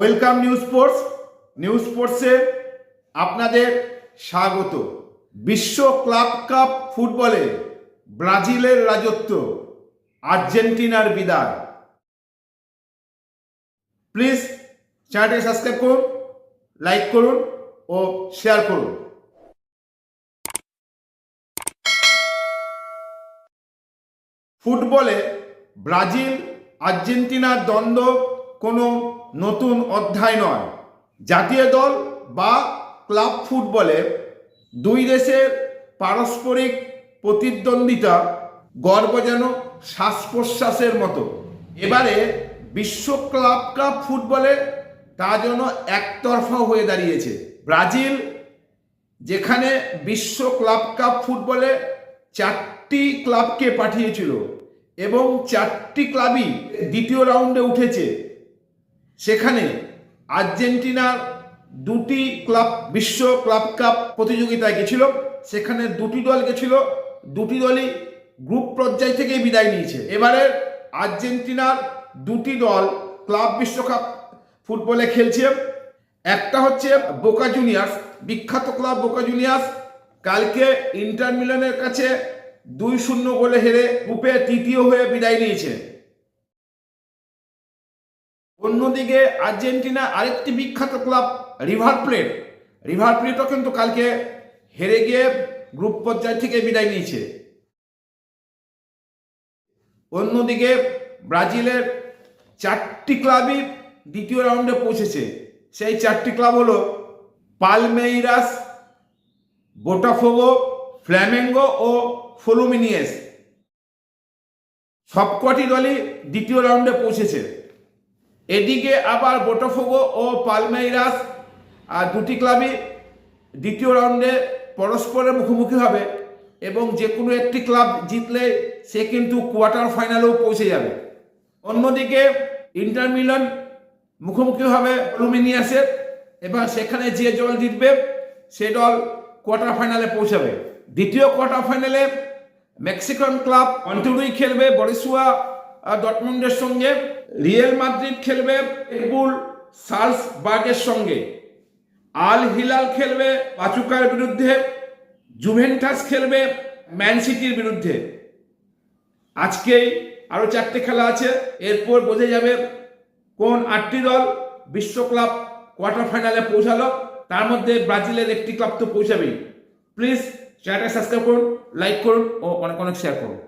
Welcome news sports news স্পোর্টসে আপনাদের স্বাগত। বিশ্ব ক্লাব কাপ ফুটবলে ব্রাজিলের রাজত্ব, আর্জেন্টিনার বিদায়। প্লিজ চ্যানেলটি সাবস্ক্রাইব করুন লাইক করুন ও শেয়ার করুন। ফুটবলে ব্রাজিল আর্জেন্টিনার দ্বন্দ্ব কোনো নতুন অধ্যায় নয়। জাতীয় দল বা ক্লাব ফুটবলে দুই দেশের পারস্পরিক প্রতিদ্বন্দ্বিতা গর্ব যেন শ্বাস প্রশ্বাসের মতো। এবারে বিশ্ব ক্লাব কাপ ফুটবলে তা যেন একতরফা হয়ে দাঁড়িয়েছে। ব্রাজিল, যেখানে বিশ্ব ক্লাব কাপ ফুটবলে চারটি ক্লাবকে পাঠিয়েছিল এবং চারটি ক্লাবই দ্বিতীয় রাউন্ডে উঠেছে। সেখানে আর্জেন্টিনার দুটি ক্লাব, বিশ্ব ক্লাব কাপ প্রতিযোগিতায় গেছিল। সেখানে দুটি দল গেছিল। দুটি দলই গ্রুপ পর্যায় থেকে বিদায় নিয়েছে। এবারে আর্জেন্টিনার দুটি দল ক্লাব বিশ্বকাপ ফুটবলে খেলছে। একটা হচ্ছে বোকা জুনিয়ার্স, বিখ্যাত ক্লাব বোকা জুনিয়ার্স। কালকে ইন্টার মিলানের কাছে দুই শূন্য গোলে হেরে গ্রুপে তৃতীয় হয়ে বিদায় নিয়েছে। অন্যদিকে আর্জেন্টিনা আরেকটি বিখ্যাত ক্লাব, রিভার প্লেট। রিভার প্লেটও কিন্তু কালকে হেরে গিয়ে গ্রুপ পর্যায় থেকে বিদায় নিয়েছে। অন্যদিকে ব্রাজিলের চারটি ক্লাবই দ্বিতীয় রাউন্ডে পৌঁছেছে। সেই চারটি ক্লাব হলো পালমেইরাস, বোটাফোগো, ফ্ল্যামেঙ্গো ও ফলুমিনিয়েস। সবকটি দলই দ্বিতীয় রাউন্ডে পৌঁছেছে। এদিকে আবার বোটাফোগো ও পালমেইরাস, আর দুটি ক্লাবই দ্বিতীয় রাউন্ডে পরস্পরের মুখোমুখি হবে এবং যে কোনো একটি ক্লাব জিতলে সে কিন্তু কোয়ার্টার ফাইনালেও পৌঁছে যাবে। অন্যদিকে ইন্টার মিলান মুখোমুখি হবে লুমিনিয়াসের এবার সেখানে যে দল জিতবে, সে দল কোয়ার্টার ফাইনালে পৌঁছাবে। দ্বিতীয় কোয়ার্টার ফাইনালে মেক্সিকান ক্লাব অন্টুরুই খেলবে বরিসুয়া ডটমন্ডের সঙ্গে রিয়েল মাদ্রিদ খেলবে এগুল সালসবার্গের সঙ্গে। আল হিলাল খেলবে পাচুকার বিরুদ্ধে, জুভেন্টাস খেলবে ম্যান সিটির বিরুদ্ধে। আজকেই আরও চারটে খেলা আছে, এরপর বোঝা যাবে কোন আটটি দল বিশ্ব ক্লাব কোয়ার্টার ফাইনালে পৌঁছালো। তার মধ্যে ব্রাজিলের একটি ক্লাব তো পৌঁছাবেই। প্লিজ চ্যানেলটা সাবস্ক্রাইব করুন, লাইক করুন ও অনেক অনেক শেয়ার করুন।